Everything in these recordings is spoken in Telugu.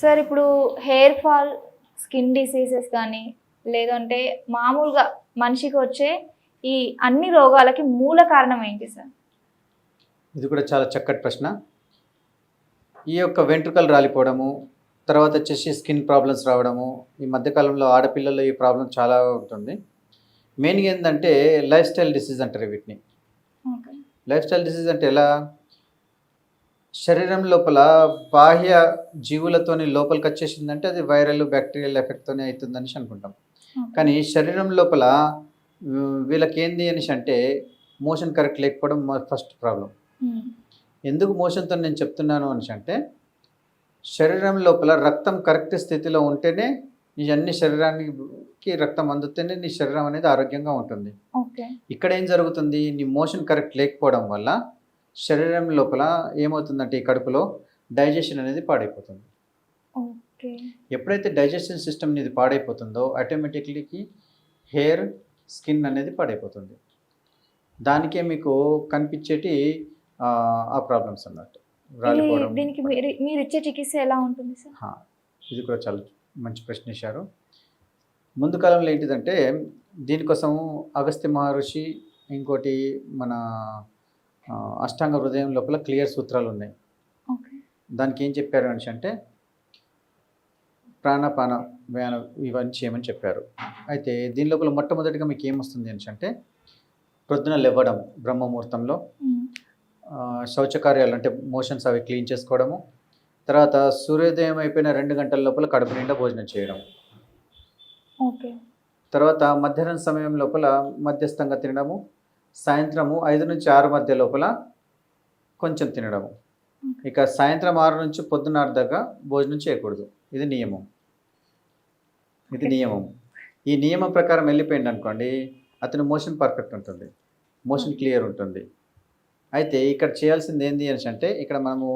సార్ ఇప్పుడు హెయిర్ ఫాల్ స్కిన్ డిసీజెస్ కానీ లేదంటే మామూలుగా మనిషికి వచ్చే ఈ అన్ని రోగాలకి మూల కారణం ఏంటి సార్? ఇది కూడా చాలా చక్కటి ప్రశ్న. ఈ యొక్క వెంట్రుకలు రాలిపోవడము తర్వాత వచ్చేసి స్కిన్ ప్రాబ్లమ్స్ రావడము ఈ మధ్యకాలంలో ఆడపిల్లల్లో ఈ ప్రాబ్లం చాలా ఉంటుంది. మెయిన్గా ఏంటంటే లైఫ్ స్టైల్ డిసీజ్ అంటారు వీటిని. లైఫ్ స్టైల్ డిసీజ్ అంటే ఎలా? శరీరం లోపల బాహ్య జీవులతోని లోపలికి వచ్చేసిందంటే అది వైరల్ బ్యాక్టీరియల్ ఎఫెక్ట్తోనే అవుతుందనేసి అనుకుంటాం. కానీ శరీరం లోపల వీళ్ళకి ఏంది అనేసి అంటే మోషన్ కరెక్ట్ లేకపోవడం ఫస్ట్ ప్రాబ్లం. ఎందుకు మోషన్తో నేను చెప్తున్నాను అనేసి అంటే శరీరం లోపల రక్తం కరెక్ట్ స్థితిలో ఉంటేనే నీ అన్ని శరీరానికి రక్తం అందుతేనే నీ శరీరం అనేది ఆరోగ్యంగా ఉంటుంది. ఇక్కడ ఏం జరుగుతుంది? నీ మోషన్ కరెక్ట్ లేకపోవడం వల్ల శరీరం లోపల ఏమవుతుందంటే ఈ కడుపులో డైజెషన్ అనేది పాడైపోతుంది. ఓకే. ఎప్పుడైతే డైజెషన్ సిస్టమ్ అనేది పాడైపోతుందో ఆటోమేటిక్లీకి హెయిర్ స్కిన్ అనేది పాడైపోతుంది. దానికే మీకు కనిపించేటి ఆ, ప్రాబ్లమ్స్ అన్నట్టు. దీనికి మీరు ఇచ్చే చికిత్స ఎలా ఉంటుంది సార్? ఇది కూడా చాలా మంచి ప్రశ్న ఇచ్చారు ముందు కాలంలో ఏంటిదంటే దీనికోసం అగస్త్య మహర్షి ఇంకోటి మన అష్టాంగ హృదయం లోపల క్లియర్ సూత్రాలు ఉన్నాయి. దానికి ఏం చెప్పారు అనేసి అంటే ప్రాణపాన వ్యాన ఇవన్నీ చేయమని చెప్పారు. అయితే దీని లోపల మొట్టమొదటిగా మీకు ఏమొస్తుంది అనేసి అంటే ప్రొద్దున లేవడం బ్రహ్మముహూర్తంలో. శౌచకార్యాలు అంటే మోషన్స్ అవి క్లీన్ చేసుకోవడము. తర్వాత సూర్యోదయం అయిపోయిన రెండు గంటల లోపల కడుపు నిండా భోజనం చేయడం. ఓకే. తర్వాత మధ్యాహ్నం సమయం లోపల మధ్యస్థంగా తినడము. సాయంత్రము ఐదు నుంచి ఆరు మధ్య లోపల కొంచెం తినడము. ఇక సాయంత్రం ఆరు నుంచి పొద్దున్న ఆరు దాకా భోజనం చేయకూడదు. ఇది నియమం. ఇది నియమం. ఈ నియమం ప్రకారం వెళ్ళిపోయింది అనుకోండి అతని మోషన్ పర్ఫెక్ట్ ఉంటుంది. మోషన్ క్లియర్ ఉంటుంది. అయితే ఇక్కడ చేయాల్సింది ఏంది అనేసి అంటే ఇక్కడ మనము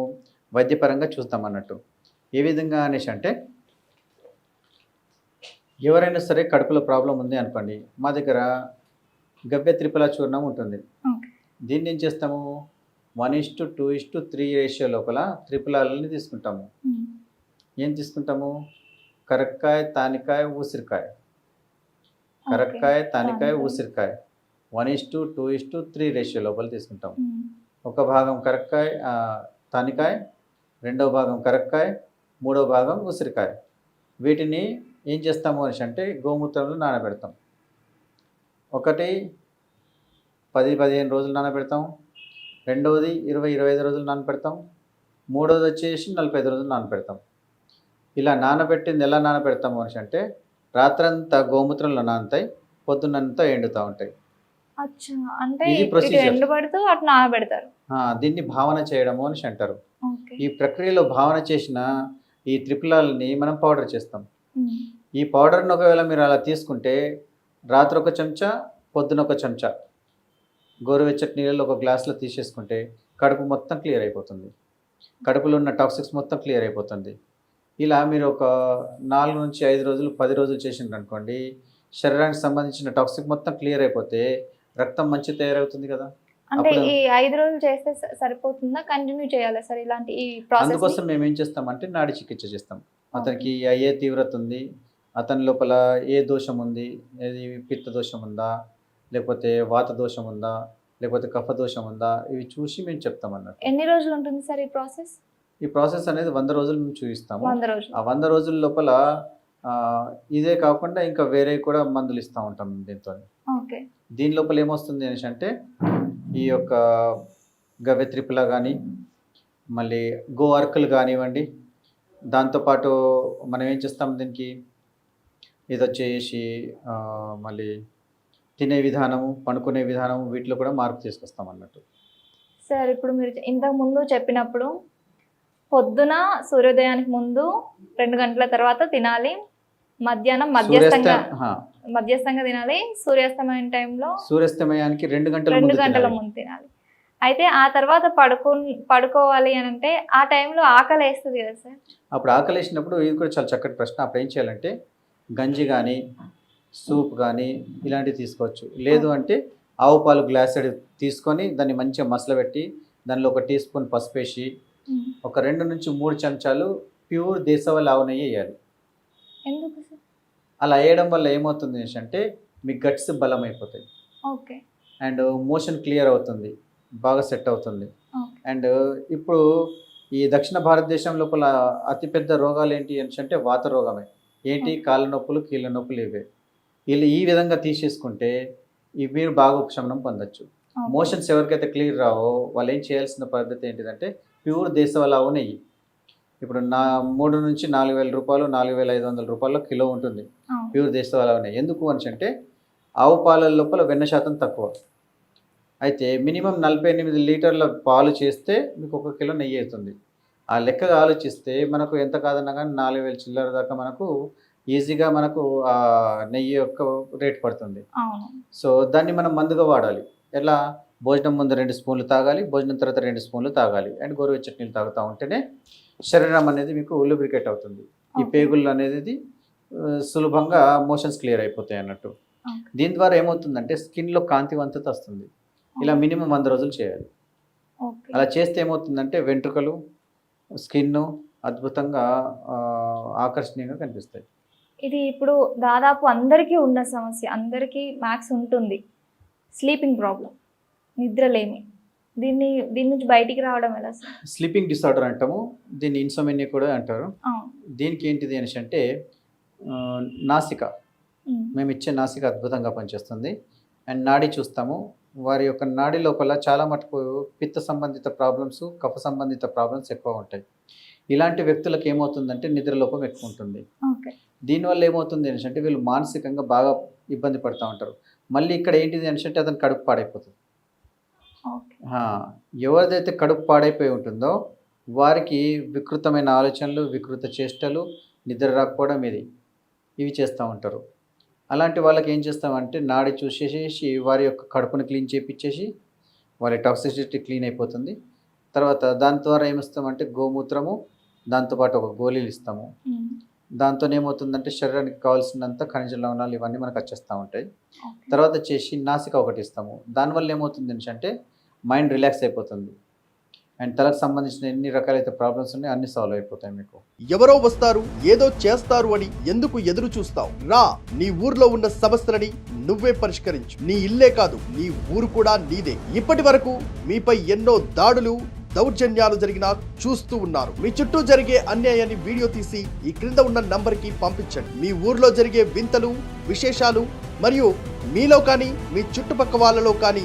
వైద్యపరంగా చూస్తాం అన్నట్టు. ఏ విధంగా అనేసి అంటే ఎవరైనా సరే కడుపులో ప్రాబ్లం ఉంది అనుకోండి మా దగ్గర గవ్య త్రిపుల చూర్ణం ఉంటుంది. దీన్ని ఏం చేస్తాము? One is to two is to three ratio లోపల త్రిపులాలని తీసుకుంటాము. ఏం తీసుకుంటాము? కరక్కాయ తానికాయ ఊసిరికాయ కరక్కాయ తానికాయ. ఊసిరికాయ one is to two is to three ratio లోపల తీసుకుంటాం ఒక భాగం కరక్కాయ తానికాయ రెండవ భాగం కరక్కాయ మూడవ భాగం ఉసిరికాయ. వీటిని ఏం చేస్తాము అనేసి అంటే గోమూత్రంలో నానబెడతాం. ఒకటి పది పదిహేను రోజులు నానబెడతాం. రెండవది ఇరవై ఇరవై ఐదు రోజులు నానబెడతాం. మూడవది వచ్చేసి నలభై ఐదు రోజులు నానబెడతాం. ఇలా నానబెట్టింది ఎలా నానబెడతాము అనేసి అంటే రాత్రంతా గోమూత్రంలో నానుతాయి పొద్దున్నంతా ఎండుతూ ఉంటాయి. అంటే నానబెడతారు. దీన్ని భావన చేయడము అనేసి అంటారు. ఈ ప్రక్రియలో భావన చేసిన ఈ త్రిపులాలని మనం పౌడర్ చేస్తాం. ఈ పౌడర్ని ఒకవేళ మీరు అలా తీసుకుంటే రాత్రి ఒక చెంచా పొద్దున ఒక చెంచా. గోరువెచ్చటి నీళ్ళలో ఒక గ్లాస్లో తీసేసుకుంటే కడుపు మొత్తం క్లియర్ అయిపోతుంది. కడుపులో ఉన్న టాక్సిక్స్ మొత్తం క్లియర్ అయిపోతుంది. ఇలా మీరు ఒక నాలుగు నుంచి ఐదు రోజులు పది రోజులు చేసిండ్రు అనుకోండి శరీరానికి సంబంధించిన టాక్సిక్ మొత్తం క్లియర్ అయిపోతే రక్తం మంచి తయారవుతుంది కదా. అంటే ఈ ఐదు రోజులు చేస్తే సరిపోతుందా? కంటిన్యూ చేయాలా సార్ ఇలాంటి ఈ ప్రాసెస్ అందుకోసం మేము ఏం చేస్తామంటే నాడి చికిత్స చేస్తాం. అతనికి ఏ తీవ్రత ఉంది అతని లోపల ఏ దోషం ఉంది? ఏది పిత్త దోషం ఉందా? లేకపోతే వాత దోషం ఉందా? లేకపోతే కఫ దోషం ఉందా? ఇవి చూసి మేము చెప్తాం అన్నట్టు ఎన్ని రోజులు ఉంటుంది సార్ ఈ ప్రాసెస్? ఈ ప్రాసెస్ అనేది వంద రోజులు మేము చూపిస్తాము. ఆ వంద రోజుల లోపల ఇదే కాకుండా ఇంకా వేరే కూడా మందులు ఇస్తూ ఉంటాం దీంతో. ఓకే. దీని లోపల ఏమొస్తుంది అనేసి అంటే ఈ యొక్క గవ్య త్రిపుల కానీ మళ్ళీ గో అర్కులు కానివ్వండి దాంతోపాటు మనం ఏం చేస్తాం దీనికి? ఇది వచ్చేసి మళ్ళీ తినే విధానము పండుకునే విధానము వీటిలో కూడా మార్పు తీసుకొస్తాం అన్నట్టు. సార్ ఇప్పుడు మీరు ఇంతకు ముందు చెప్పినప్పుడు పొద్దున సూర్యోదయానికి ముందు రెండు గంటల తర్వాత తినాలి మధ్యాహ్నం మధ్యస్థంగా మధ్యస్థంగా తినాలి సూర్యాస్తమయం టైంలో సూర్యాస్తమయానికి రెండు గంటల రెండు గంటల. ముందు తినాలి. అయితే ఆ తర్వాత పడుకో పడుకోవాలి అని అంటే ఆ టైంలో ఆకలి వేస్తుంది కదా సార్? అప్పుడు ఆకలేసినప్పుడు ఇది కూడా చాలా చక్కటి ప్రశ్న. అప్పుడు ఏం చేయాలంటే గంజి కానీ సూప్ కానీ ఇలాంటివి తీసుకోవచ్చు. లేదు అంటే ఆవు పాలు గ్లాసెడ్ తీసుకొని దాన్ని మంచిగా మసలబెట్టి దానిలో ఒక టీ స్పూన్ పసుపు వేసి ఒక రెండు నుంచి మూడు చెంచాలు ప్యూర్ దేశవాళీ ఆవు నెయ్యి వేయాలి. అలా వేయడం వల్ల ఏమవుతుంది అంటే మీ గట్స్ బలం అయిపోతాయి ఓకే. అండ్ మోషన్ క్లియర్ అవుతుంది బాగా సెట్ అవుతుంది. అండ్ ఇప్పుడు ఈ దక్షిణ భారతదేశం లోపల అతిపెద్ద రోగాలు ఏంటి అని అంటే వాత రోగమే. ఏంటి? కాళ్ళ నొప్పులు కీళ్ళ నొప్పులు ఇవే. వీళ్ళు ఈ విధంగా తీసేసుకుంటే ఇవి మీరు బాగా ఉపశమనం పొందొచ్చు మోషన్స్ ఎవరికైతే క్లియర్ రావో వాళ్ళు ఏం చేయాల్సిన పద్ధతి ఏంటిదంటే ప్యూర్ దేశవాళ నెయ్యి. ఇప్పుడు నా మూడు నుంచి నాలుగు వేల రూపాయలు నాలుగు వేల ఐదు వందల రూపాయల కిలో ఉంటుంది. ప్యూర్ దేశవాళ నెయ్యి. ఎందుకు అని అంటే ఆవు పాల లోపల వెన్న శాతం తక్కువ. అయితే మినిమం నలభై ఎనిమిది లీటర్ల పాలు చేస్తే మీకు ఒక కిలో నెయ్యి అవుతుంది. ఆ లెక్కగా ఆలోచిస్తే మనకు ఎంత కాదన్నా కానీ నాలుగు వేల చిల్లర దాకా మనకు ఈజీగా మనకు ఆ నెయ్యి యొక్క రేట్ పడుతుంది. సో దాన్ని మనం మందుగా వాడాలి. ఎలా? భోజనం ముందు రెండు స్పూన్లు తాగాలి భోజనం తర్వాత రెండు స్పూన్లు తాగాలి. అండ్ గోరువెచ్చటి నీళ్ళు తాగుతూ ఉంటేనే శరీరం అనేది మీకు లూబ్రికేట్ అవుతుంది. ఈ. పేగులు అనేది సులభంగా మోషన్స్ క్లియర్ అయిపోతాయి అన్నట్టు. దీని ద్వారా ఏమవుతుందంటే స్కిన్లో కాంతివంతత వస్తుంది. ఇలా మినిమం వంద రోజులు చేయాలి. అలా చేస్తే ఏమవుతుందంటే వెంట్రుకలు స్కిన్ అద్భుతంగా ఆకర్షణీయంగా కనిపిస్తాయి. ఇది ఇప్పుడు దాదాపు అందరికీ ఉన్న సమస్య అందరికీ మ్యాక్స్ ఉంటుంది. స్లీపింగ్ ప్రాబ్లం నిద్రలేమి. దీన్ని దీని నుంచి బయటికి రావడం ఎలా స్లీపింగ్ డిసార్డర్ అంటాము దీన్ని ఇన్సోమినియా కూడా అంటారు. దీనికి ఏంటిది అనేసి అంటే నాసిక. మేము ఇచ్చే నాసిక అద్భుతంగా పనిచేస్తుంది. అండ్ నాడి చూస్తాము వారి యొక్క నాడి లోపల చాలా మటుకు పిత్త సంబంధిత ప్రాబ్లమ్స్ కఫ సంబంధిత ప్రాబ్లమ్స్ ఎక్కువ ఉంటాయి. ఇలాంటి వ్యక్తులకు ఏమవుతుందంటే నిద్రలోపం ఎక్కువ ఉంటుంది. దీనివల్ల ఏమవుతుంది అంటే వీళ్ళు మానసికంగా బాగా ఇబ్బంది పడుతూ ఉంటారు. మళ్ళీ ఇక్కడ ఏంటిది అంటే అతను కడుపు పాడైపోతుంది. ఎవరిదైతే కడుపు పాడైపోయి ఉంటుందో వారికి వికృతమైన ఆలోచనలు వికృత చేష్టలు నిద్ర రాకపోవడం ఇది. ఇవి చేస్తూ ఉంటారు. అలాంటి వాళ్ళకి ఏం చేస్తామంటే నాడి చూసేసేసి వారి యొక్క కడుపును క్లీన్ చేపించేసి వారి టాక్సిసిటీ క్లీన్ అయిపోతుంది. తర్వాత దాని ద్వారా ఏమిస్తామంటే గోమూత్రము దాంతోపాటు ఒక గోళీలు ఇస్తాము. దాంతో ఏమవుతుందంటే శరీరానికి కావాల్సినంత ఖనిజ లవణాలు ఇవన్నీ మనకు వచ్చేస్తూ ఉంటాయి. తర్వాత వచ్చేసి నాసిక ఒకటి ఇస్తాము. దానివల్ల ఏమవుతుంది అంటే మైండ్ రిలాక్స్ అయిపోతుంది. అండ్ తలకు సంబంధించిన ఎన్ని రకాలైతే ప్రాబ్లమ్స్ ఉన్నాయి అన్ని సాల్వ్ అయిపోతాయి మీకు. ఎవరో వస్తారు ఏదో చేస్తారు అని ఎందుకు ఎదురు చూస్తావు? రా నీ ఊర్లో ఉన్న సమస్యలని నువ్వే పరిష్కరించు. నీ ఇల్లే కాదు నీ ఊరు కూడా నీదే. ఇప్పటి వరకు మీపై ఎన్నో దాడులు దౌర్జన్యాలు జరిగినా చూస్తూ ఉన్నారు. మీ చుట్టూ జరిగే అన్యాయాన్ని వీడియో తీసి ఈ క్రింద ఉన్న నంబర్కి పంపించండి. మీ ఊర్లో జరిగే వింతలు విశేషాలు మరియు మీలో కానీ మీ చుట్టుపక్క వాళ్ళలో కానీ